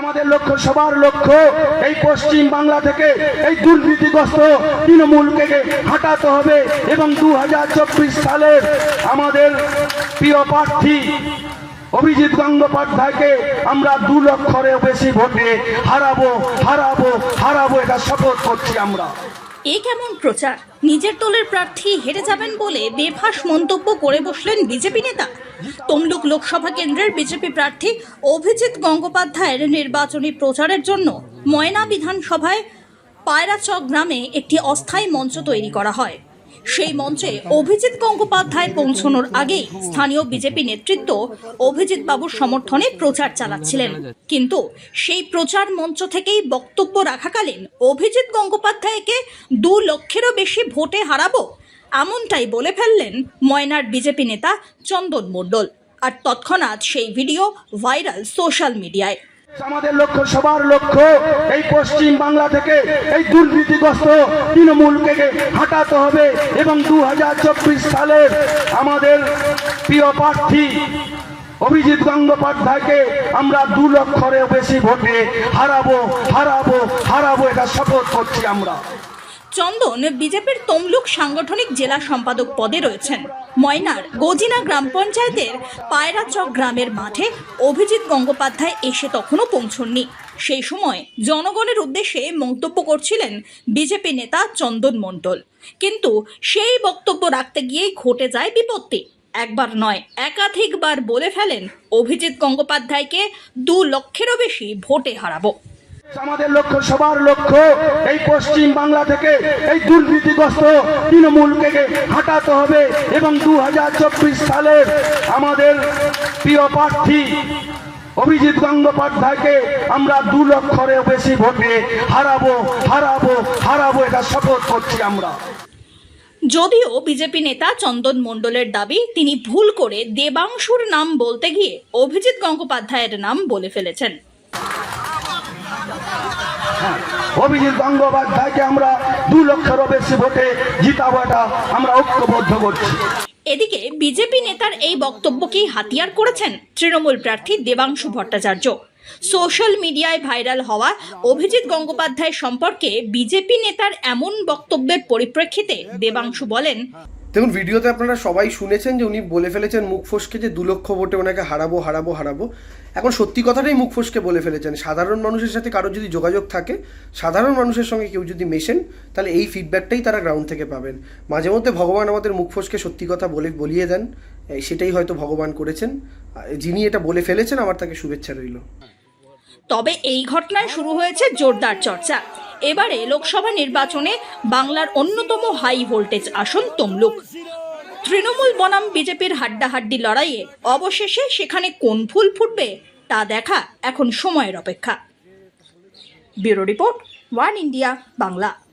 আমাদের লক্ষ্য, সবার লক্ষ্য এই পশ্চিম বাংলা থেকে এই দুর্নীতিগ্রস্ত তৃণমূলকে হাঁটাতে হবে এবং দু সালের আমাদের প্রিয় প্রার্থী অভিজিৎ গঙ্গোপাধ্যায়কে আমরা দু লক্ষরে বেশি ভোটে হারাবো হারাবো হারাবো, এটা শপথ করছি আমরা। এ কেমন প্রচার? নিজের দলের প্রার্থী হেরে যাবেন বলে বেফাস মন্তব্য করে বসলেন বিজেপি নেতা। তমলুক লোকসভা কেন্দ্রের বিজেপি প্রার্থী অভিজিৎ গঙ্গোপাধ্যায়ের নির্বাচনী প্রচারের জন্য ময়না বিধানসভায় পায়রাচক গ্রামে একটি অস্থায়ী মঞ্চ তৈরি করা হয়। সেই মঞ্চে অভিজিৎ গঙ্গোপাধ্যায় পৌঁছানোর আগেই স্থানীয় বিজেপি নেতৃত্ব অভিজিৎ বাবুর সমর্থনে প্রচার চালাচ্ছিলেন। কিন্তু সেই প্রচার মঞ্চ থেকেই বক্তব্য রাখাকালীন অভিজিৎ গঙ্গোপাধ্যায়কে দু লক্ষেরও বেশি ভোটে হারাবো এমনটাই বলে ফেললেন ময়নার বিজেপি নেতা চন্দন মণ্ডল। আর তৎক্ষণাৎ সেই ভিডিও ভাইরাল সোশ্যাল মিডিয়ায়। আমাদের লক্ষ্য, সবার লক্ষ্য এই পশ্চিম বাংলা থেকে এই দুর্নীতিগ্রস্ত তৃণমূলকে হাঁটাতে হবে এবং দু সালের আমাদের প্রিয় প্রার্থী অভিজিৎ গঙ্গোপাধ্যায়কে আমরা দু লক্ষরে বেশি ভোটে হারাবো হারাবো হারাবো, এটা শপথ করছি আমরা। চন্দন বিজেপির তমলুক সাংগঠনিক জেলা সম্পাদক পদে রয়েছেন। ময়নার গজিনা গ্রাম পঞ্চায়েতের পায়রাচক গ্রামের মাঠে অভিজিৎ গঙ্গোপাধ্যায় এসে তখনও পৌঁছননি। সেই সময় জনগণের উদ্দেশ্যে মন্তব্য করছিলেন বিজেপি নেতা চন্দন মণ্ডল। কিন্তু সেই বক্তব্য রাখতে গিয়েই ঘটে যায় বিপত্তি। একবার নয়, একাধিকবার বলে ফেলেন অভিজিৎ গঙ্গোপাধ্যায়কে দু লক্ষেরও বেশি ভোটে হারাবো। আমাদের লক্ষ্য, সবার লক্ষ্য এই পশ্চিম বাংলা থেকে এই দুর্নীতিগ্রস্ত তৃণমূলকে হাঁটাতে হবে এবং দু সালের আমাদের প্রিয় প্রার্থী অভিজিৎ গঙ্গোপাধ্যায়কে আমরা দু লক্ষেরও বেশি ভোটে হারাবো হারাবো হারাবো এটা শপথ করছি আমরা। যদিও বিজেপি নেতা চন্দন মণ্ডলের দাবি, তিনি ভুল করে দেবাংশুর নাম বলতে গিয়ে অভিজিৎ গঙ্গোপাধ্যায়ের নাম বলে ফেলেছেন। অভিজিৎ গঙ্গোপাধ্যায়কে আমরা দু লক্ষেরও বেশি ভোটে জিতাবো এটা আমরা ঐক্যবদ্ধ করছি। এদিকে বিজেপি নেতার এই বক্তব্যকেই হাতিয়ার করেছেন তৃণমূল প্রার্থী দেবাংশু ভট্টাচার্য। সোশ্যাল মিডিয়ায় ভাইরাল হওয়া অভিজিৎ গঙ্গোপাধ্যায় সম্পর্কে বিজেপি নেতার এমন বক্তব্যের পরিপ্রেক্ষিতে দেবাংশু বলেন দেখুন, ভিডিওতে আপনারা সবাই শুনেছেন যে উনি বলে ফেলেছেন মুখ ফসকে যে দু লক্ষ ভোটে ওনাকে হারাবো হারাবো হারাবো। এখন সত্যি কথাটাই মুখ ফসকে বলে ফেলেছেন। সাধারণ মানুষের সাথে কারও যদি যোগাযোগ থাকে, সাধারণ মানুষের সঙ্গে কেউ যদি মেশেন, তাহলে এই ফিডব্যাকটাই তারা গ্রাউন্ড থেকে পাবেন। মাঝে মধ্যে ভগবান আমাদের মুখ ফসকে সত্যি কথা বলে, বলিয়ে দেন। সেটাই হয়তো ভগবান করেছেন। যিনি এটা বলে ফেলেছেন, আমার তাকে শুভেচ্ছা রইল। তবে এই ঘটনায় শুরু হয়েছে জোরদার চর্চা। এবারে লোকসভা নির্বাচনে বাংলার অন্যতম হাই ভোল্টেজ আসন তমলুক। তৃণমূল বনাম বিজেপির হাড্ডাহাড্ডি লড়াইয়ে অবশেষে সেখানে কোন ফুল ফুটবে তা দেখা এখন সময়ের অপেক্ষা। Bureau report, one India, Bangla.